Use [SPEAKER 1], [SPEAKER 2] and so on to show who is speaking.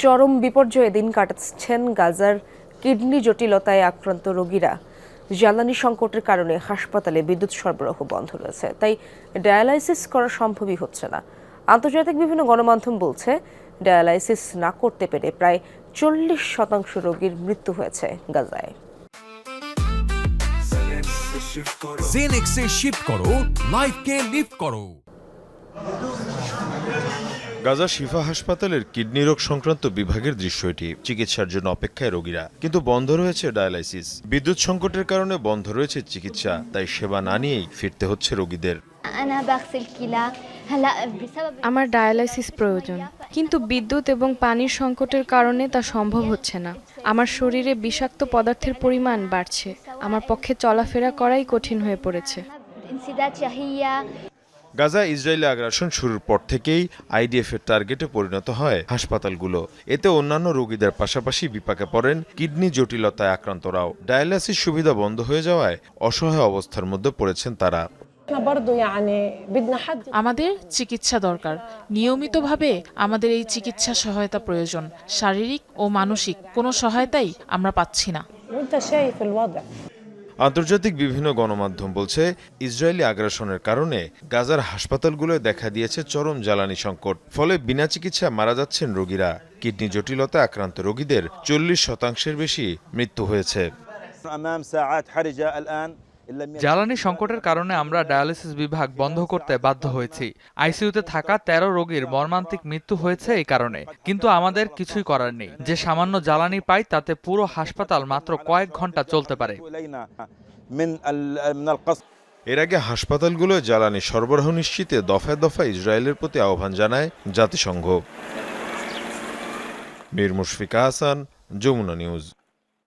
[SPEAKER 1] চরম বিপর্যয়ে দিন কাটাচ্ছেন গাজার কিডনি জটিলতায় আক্রান্ত রোগীরা। জ্বালানি সংকটের কারণে হাসপাতালে বিদ্যুৎ সরবরাহ বন্ধ রয়েছে, তাই ডায়ালাইসিস করা সম্ভবই হচ্ছে না। আন্তর্জাতিক বিভিন্ন গণমাধ্যম বলছে, ডায়ালাইসিস না করতে পেরে প্রায় চল্লিশ শতাংশ রোগীর মৃত্যু হয়েছে গাজায়।
[SPEAKER 2] জেনেক্সে শিফট করো লাইফকে লিফট করো।
[SPEAKER 3] গাজা শিফা হাসপাতালের কিডনি রোগ সংক্রান্ত বিভাগের দৃশ্য এটি। চিকিৎসার জন্য অপেক্ষায় রোগীরা। কিন্তু বন্ধ রয়েছে ডায়ালাইসিস। বিদ্যুৎ সংকটের কারণে বন্ধ রয়েছে চিকিৎসা। তাই সেবা না নিয়েই ফিরতে হচ্ছে রোগীদের।
[SPEAKER 4] আমার ডায়ালাইসিস প্রয়োজন। কিন্তু বিদ্যুৎ এবং পানির সংকটের কারণে তা সম্ভব হচ্ছে না। আমার শরীরে বিষাক্ত পদার্থের পরিমাণ বাড়ছে। আমার পক্ষে চলাফেরা করাই কঠিন হয়ে পড়েছে।
[SPEAKER 3] গাজা ইসরায়েলি আগ্রাসন শুরুর পর থেকেই আইডিএফের টার্গেটে পরিণত হয় হাসপাতালগুলো। এতে অন্যান্য রোগীদের পাশাপাশি বিপাকে পড়েন কিডনি জটিলতায় আক্রান্তরাও ডায়ালাইসিস সুবিধা বন্ধ হয়ে যাওয়ায় অসহায় অবস্থার মধ্যে পড়েছেন তারা।
[SPEAKER 5] আমাদের চিকিৎসা দরকার। নিয়মিতভাবে আমাদের এই চিকিৎসা সহায়তা প্রয়োজন। শারীরিক ও মানসিক কোনো সহায়তাই আমরা পাচ্ছি না।
[SPEAKER 3] আন্তর্জাতিক বিভিন্ন গণমাধ্যম বলছে, ইসরায়েলি আগ্রাসনের কারণে গাজার হাসপাতালগুলোয় দেখা দিয়েছে চরম জ্বালানি সংকট। ফলে বিনা চিকিৎসায় মারা যাচ্ছেন রোগীরা। কিডনি জটিলতা আক্রান্ত রোগীদের চল্লিশ শতাংশের বেশি মৃত্যু হয়েছে।
[SPEAKER 6] জ্বালানি সংকটের কারণে আমরা ডায়ালিসিস বিভাগ বন্ধ করতে বাধ্য হয়েছি। আইসিইউতে থাকা তেরো রোগীর মর্মান্তিক মৃত্যু হয়েছে এই কারণে। কিন্তু আমাদের কিছুই করার নেই। যে সামান্য জ্বালানি পাই, তাতে পুরো হাসপাতাল মাত্র কয়েক ঘণ্টা চলতে পারে।
[SPEAKER 3] এর আগে হাসপাতালগুলো জ্বালানি সরবরাহ নিশ্চিতে দফায় দফায় ইসরায়েলের প্রতি আহ্বান জানায় জাতিসংঘ। মীর মুশফিকা হাসান যমুনা নিউজ।